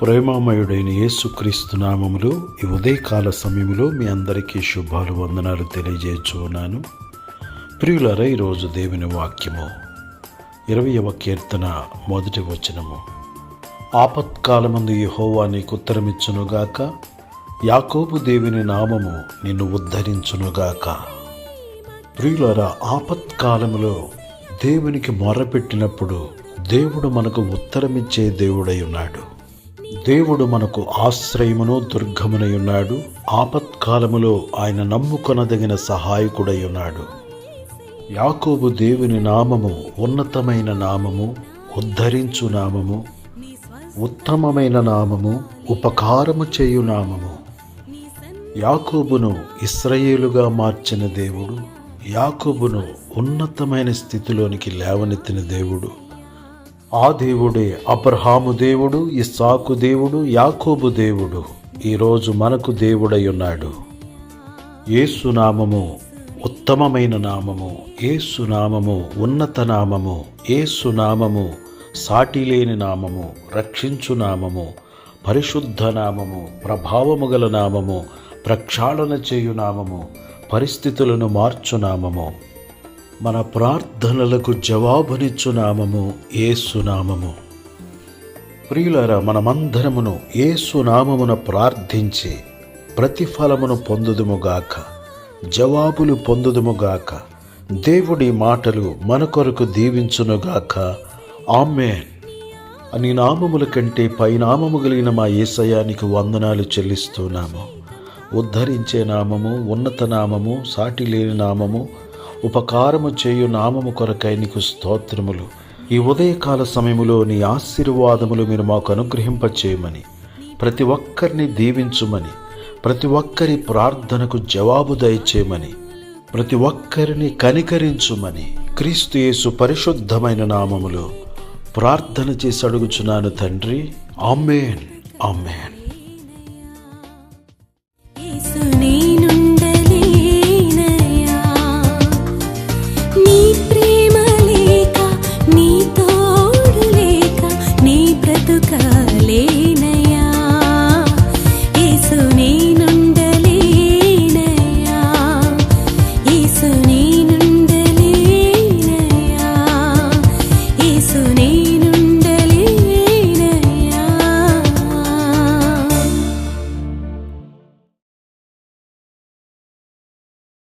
ప్రేమామయుడైన యేసుక్రీస్తు నామములో ఈ ఉదయకాల సమయంలో మీ అందరికీ శుభాలు వందనాలు తెలియజేస్తున్నాను ప్రియులర ఈరోజు దేవుని వాక్యము ఇరవయవ కీర్తన మొదటి వచనము. ఆపత్కాలమందు యహోవా నీకు ఉత్తరమిచ్చునుగాక యాకోబు దేవుని నామము నిన్ను ఉద్ధరించునుగాక. ప్రియులర ఆపత్కాలములో దేవునికి మొరపెట్టినప్పుడు దేవుడు మనకు ఉత్తరమిచ్చే దేవుడై ఉన్నాడు. దేవుడు మనకు ఆశ్రయమును దుర్గమునై ఉన్నాడు. ఆపత్కాలములో ఆయన నమ్ముకొనదగిన సహాయకుడై ఉన్నాడు. యాకోబు దేవుని నామము ఉన్నతమైన నామము ఉద్ధరించు నామము ఉత్తమమైన నామము ఉపకారము చేయు నామము. యాకోబును ఇస్రయేలుగా మార్చిన దేవుడు యాకోబును ఉన్నతమైన స్థితిలోనికి లేవనెత్తిన దేవుడు. ఆ దేవుడే అబ్రహాము దేవుడు ఇస్సాకు దేవుడు యాకోబు దేవుడు. ఈరోజు మనకు దేవుడై ఉన్నాడు. ఏసునామము ఉత్తమమైన నామము ఏసునామము ఉన్నత నామము ఏసునామము సాటిలేని నామము రక్షించు నామము పరిశుద్ధ నామము ప్రభావము గల నామము ప్రక్షాళన చేయు నామము పరిస్థితులను మార్చు నామము. మన ప్రార్థనలకు జవాబునిచ్చు నామము ఏసునామము ప్రియులారా మనమందరమును ఏసునామమున ప్రార్థించి ప్రతిఫలమును పొందుదుముగాక జవాబులు పొందుదుముగాక దేవుడి మాటలు మన కొరకు దీవించునుగాక ఆమెన్. అని నామముల కంటే పైనామము కలిగిన మా ఏసయానికి వందనాలు చెల్లిస్తున్నాము. ఉద్ధరించే నామము ఉన్నత నామము సాటి లేని నామము ఉపకారము చేయు నామము కొరకై నీకు స్తోత్రములు. ఈ ఉదయకాల సమయములో నీ ఆశీర్వాదములు మీరు మాకు అనుగ్రహింపచేయమని ప్రతి ఒక్కరిని దీవించుమని ప్రతి ఒక్కరి ప్రార్థనకు జవాబు దయచేయమని ప్రతి ఒక్కరిని కనికరించుమని క్రీస్తు యేసు పరిశుద్ధమైన నామములో ప్రార్థన చేసి అడుగుచున్నాను తండ్రి. ఆమెన్. ఆమెన్. lei.